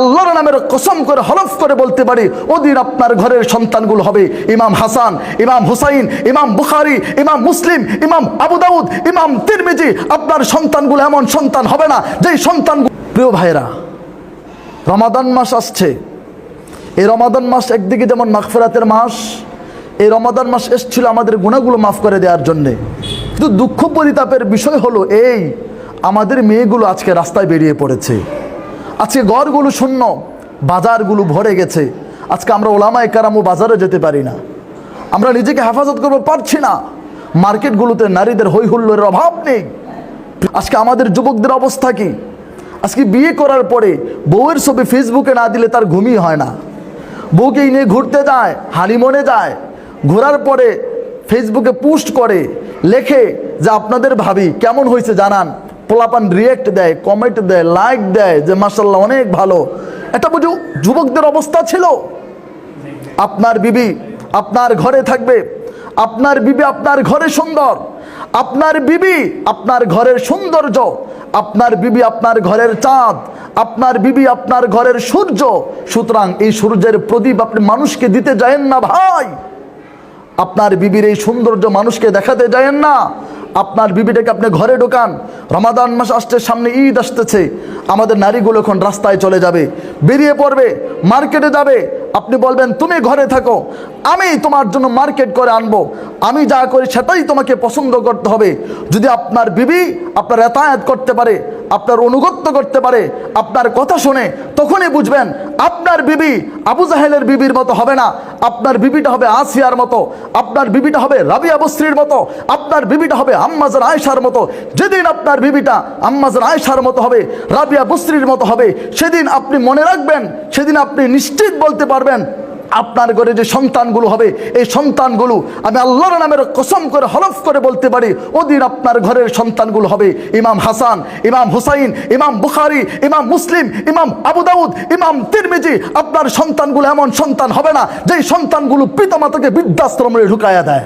আল্লাহর নামের কসম করে, হলফ করে বলতে পারি, ওদিন আপনার ঘরের সন্তানগুলো হবে। ইমাম হাসান, ইমাম হুসাইন, ইমাম বুখারি, ইমাম মুসলিম, ইমাম আবু দাউদ, ইমাম তিরমিজি, আপনার সন্তানগুলো এমন সন্তান হবে না, যেই সন্তান প্রিয় ভাইরা রমাদান মাস আসছে। এই রমাদান মাস একদিকে যেমন মাগফিরাতের মাস, এই রমাদান মাস এসেছিল আমাদের গুণাগুলো মাফ করে দেওয়ার জন্যে। কিন্তু দুঃখ পরিতাপের বিষয় হলো এই, আমাদের মেয়েগুলো আজকে রাস্তায় বেরিয়ে পড়েছে। আজকে ঘরগুলো শূন্য, বাজারগুলো ভরে গেছে। আজকে আমরা ওলামায় কারামু বাজারে যেতে পারি না। আমরা নিজেকে হেফাজত করব পারছি না। মার্কেটগুলোতে নারীদের হৈ হুল্লোড়ের অভাব নেই। আজকে আমাদের যুবকদের অবস্থা কি? আজকে বিয়ে করার পরে বউয়ের ছবি ফেসবুকে না দিলে তার ঘুমই হয় না। বউকে নিয়ে ঘুরতে যায়, হানিমনে যায়। ঘোরার পরে ফেসবুকে পোস্ট করে, লেখে যে আপনাদের ভাবি কেমন হয়েছে জানান। পোলাপান রিয়েক্ট দেয় কমেন্ট দেয় লাইক দেয় যে মাসাল্লাহ অনেক ভালো। এটা বুঝু, যুবকদের অবস্থা ছিল। আপনার বিবি আপনার ঘরে থাকবে, আপনার বিবি আপনার ঘরে সুন্দর, আপনার বিবি আপনার ঘরের সৌন্দর্য, আপনার বিবি আপনার ঘরের চাঁদ, আপনার বিবি আপনার ঘরের সূর্য। সুতরাং এই সূর্যের প্রদীপ আপনি মানুষকে দিতে যায়েন না ভাই। আপনার বিবির এই সৌন্দর্য মানুষকে দেখাতে যায়েন না। আপনার বিবিটাকে আপনি ঘরে ঢোকান। রমাদান মাস আসছে, সামনে ঈদ আসতেছে। আমাদের নারীগুলো এখন রাস্তায় চলে যাবে। বেরিয়ে পড়বে, মার্কেটে যাবে। আপনি বলবেন, তুমি ঘরে থাকো, আমি তোমার জন্য মার্কেট করে আনব। আমি যা করি সেটাই তোমাকে পছন্দ করতে হবে। যদি আপনার বিবি আপনার এতায়াত করতে পারে আপনার অনুগত্য করতে পারে, আপনার কথা শুনে তখনই বুঝবেন আপনার বিবি আবু জাহেলের বিবির মতো হবে না। আপনার বিবিটা হবে আসিয়ার মতো, আপনার বিবিটা হবে রাবিয়া বস্ত্রীর মতো, আপনার বিবিটা হবে আম্মাজার আয়সার মতো। যেদিন আপনার বিবিটা আম্মাজার আয়সার মতো হবে, রাবিয়া বস্ত্রীর মতো হবে, সেদিন আপনি মনে রাখবেন, সেদিন আপনি নিশ্চিত বলতে পারবেন আপনার ঘরে যে সন্তানগুলো হবে, এই সন্তানগুলো আমি আল্লাহর নামের কসম করে হলফ করে বলতে পারি, ওদিন আপনার ঘরের সন্তানগুলো হবে। ইমাম হাসান, ইমাম হুসাইন, ইমাম বুখারি, ইমাম মুসলিম, ইমাম আবুদাউদ ইমাম তিরমিজি, আপনার সন্তানগুলো এমন সন্তান হবে না, যেই সন্তানগুলো পিতামাতাকে বৃদ্ধাশ্রমে ঢুকাইয়া দেয়।